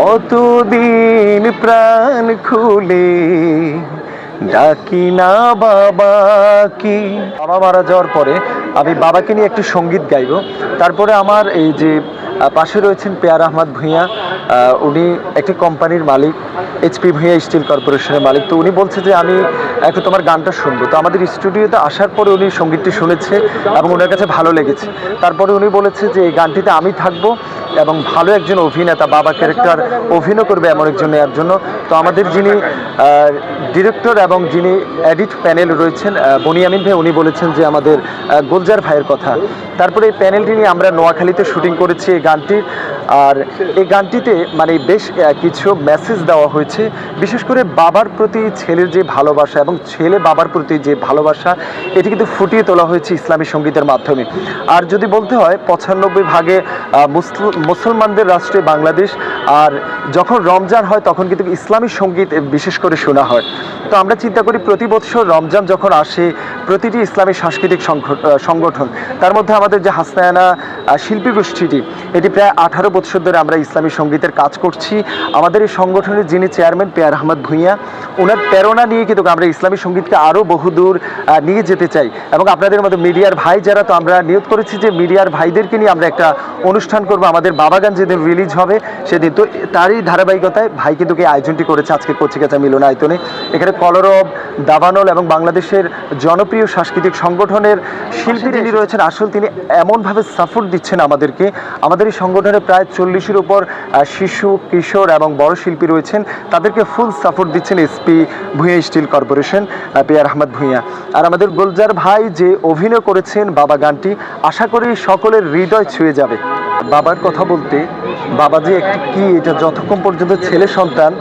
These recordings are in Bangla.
কতদিন প্রাণ খুলে ডাকি না বাবা কি বাবা মারা যাওয়ার পরে আমি বাবাকে নিয়ে একটু সংগীত গাইব। তারপরে আমার এই যে পাশে রয়েছেন পেয়ার আহমদ ভূঁইয়া উনি একটি কোম্পানির মালিক এইচপি ভূঁইয়া স্টিল কর্পোরেশনের মালিক। তো উনি বলছে যে আমি একটু তোমার গানটা শুনব। তো আমাদের স্টুডিওতে আসার পরে উনি সঙ্গীতটি শুনেছে এবং ওনার কাছে ভালো লেগেছে। তারপরে উনি বলেছে যে এই গানটিতে আমি থাকব এবং ভালো একজন অভিনেতা, বাবা ক্যারেক্টার অভিনয় করবে এমন একজন নেওয়ার জন্য। তো আমাদের যিনি ডিরেক্টর এবং যিনি এডিট প্যানেল রয়েছেন বনিয়ামিন ভাই, উনি বলেছেন যে আমাদের গোলজার ভাইয়ের কথা। তারপরে এই প্যানেলটি নিয়ে আমরা নোয়াখালীতে শুটিং করেছি, এই গানটির আর এই গানটিতে মানে বেশ কিছু মেসেজ দেওয়া হয়েছে। বিশেষ করে বাবার প্রতি ছেলের যে ভালোবাসা এবং ছেলে বাবার প্রতি যে ভালোবাসা, এটি কিন্তু ফুটিয়ে তোলা হয়েছে ইসলামী সঙ্গীতের মাধ্যমে। আর যদি বলতে হয়, পঁচানব্বই ভাগে মুসল- মুসলমানদের রাষ্ট্রে বাংলাদেশ, আর যখন রমজান হয়, তখন কিন্তু ইসলামী সংগীত বিশেষ করে শোনা হয়। তো আমরা চিন্তা করি, প্রতি বছর রমজান যখন আসে, প্রতিটি ইসলামী সাংস্কৃতিক সংগঠন, তার মধ্যে আমাদের যে হাসনায়না শিল্পী গোষ্ঠীটি। এটি প্রায় আঠারো বছর ধরে আমরা ইসলামী সঙ্গীতের কাজ করছি। আমাদের এই সংগঠনের যিনি চেয়ারম্যান, পেয়ার আহমদ ভূঁইয়া, ওনার প্রেরণা নিয়ে কিন্তু আমরা ইসলামী সঙ্গীতকে আরও বহুদূর নিয়ে যেতে চাই। এবং আপনাদের মধ্যে মিডিয়ার ভাই যারা, তো আমরা নিয়োগ করেছি যে মিডিয়ার ভাইদেরকে নিয়ে আমরা একটা অনুষ্ঠান করব। আমাদের বাবাগান যেদিন রিলিজ হবে, সেদিন। তো তারই ধারাবাহিকতায় ভাই কিন্তু এই আয়োজনটি করেছে আজকে কচিকাচা মিলন আয়তনে। এখানে কলরব, দাবানল এবং বাংলাদেশের জনপ্রিয় সাংস্কৃতিক সংগঠনের শিল্পী যিনি রয়েছেন, আসল তিনি এমনভাবে সাপোর্ট দিচ্ছেন আমাদেরকে। আমাদের এই সংগঠনে প্রায় চল্লিশের উপর শিশু, কিশোর এবং বড় শিল্পী রয়েছেন। তাদেরকে ফুল সাপোর্ট দিচ্ছেন SP Bhuiyan steel corporation Peyar Ahmed Bhuiyan. আর আমাদের গোলজার ভাই যে অভিনয় করেছেন বাবা গানটি, আশা করি সকলের হৃদয় ছুঁয়ে যাবে। বাবার কথা বলতে, বাবা যে একটি কি, এটা যতক্ষণ পর্যন্ত ছেলে সন্তান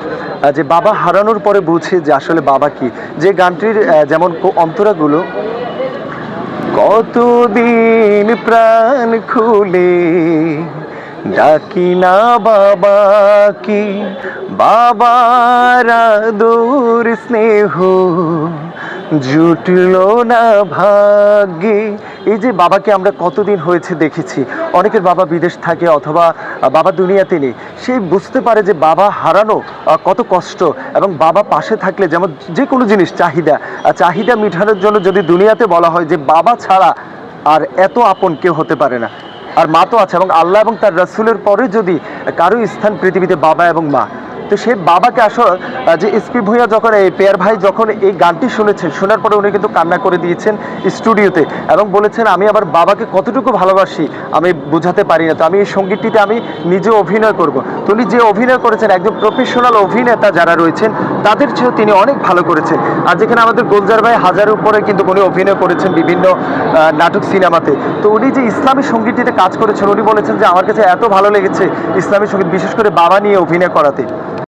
যে বাবা হারানোর পরে বুঝে যে আসলে বাবা কি। যে গানটির যেমন অন্তরাগুলো কতদিন প্রাণ খুলে ডাকি না বাবা কি বাবার আদর স্নেহ জুটল না ভাগ্যে। এই যে বাবাকে আমরা কতদিন হয়েছে দেখেছি। অনেকের বাবা বিদেশ থাকে অথবা বাবা দুনিয়াতে নেই। সে বুঝতে পারে যে বাবা হারানো কত কষ্ট এবং বাবা পাশে থাকলে যেমন যে কোনো জিনিস, চাহিদা। চাহিদা মেটানোর জন্য যদি দুনিয়াতে বলা হয় যে বাবা ছাড়া আর এত আপন কেউ হতে পারে না। আর মা তো আছে এবং আল্লাহ এবং তার রাসূলের পরে যদি কারও স্থান পৃথিবীতে বাবা এবং মা তো সেই বাবাকে আসলে যে এসপি ভূঁইয়া যখন, এই পেয়ার ভাই যখন এই গানটি শুনেছেন, শোনার পরে উনি কিন্তু কান্না করে দিয়েছেন স্টুডিওতে এবং বলেছেন, আমি আবার বাবাকে কতটুকু ভালোবাসি, আমি বোঝাতে পারি না। তো আমি এই সঙ্গীতটিতে আমি নিজে অভিনয় করব। তো উনি যে অভিনয় করেছেন, একজন প্রফেশনাল অভিনেতা যারা রয়েছেন, তাদের চেয়েও তিনি অনেক ভালো করেছেন। আর যেখানে আমাদের গোলজার ভাই হাজারের উপরে কিন্তু উনি অভিনয় করেছেন বিভিন্ন নাটক সিনেমাতে। তো উনি যে ইসলামী সঙ্গীতটিতে কাজ করেছেন, উনি বলেছেন যে, আমার কাছে এত ভালো লেগেছে ইসলামী সংগীত, বিশেষ করে বাবা নিয়ে অভিনয় করাতে।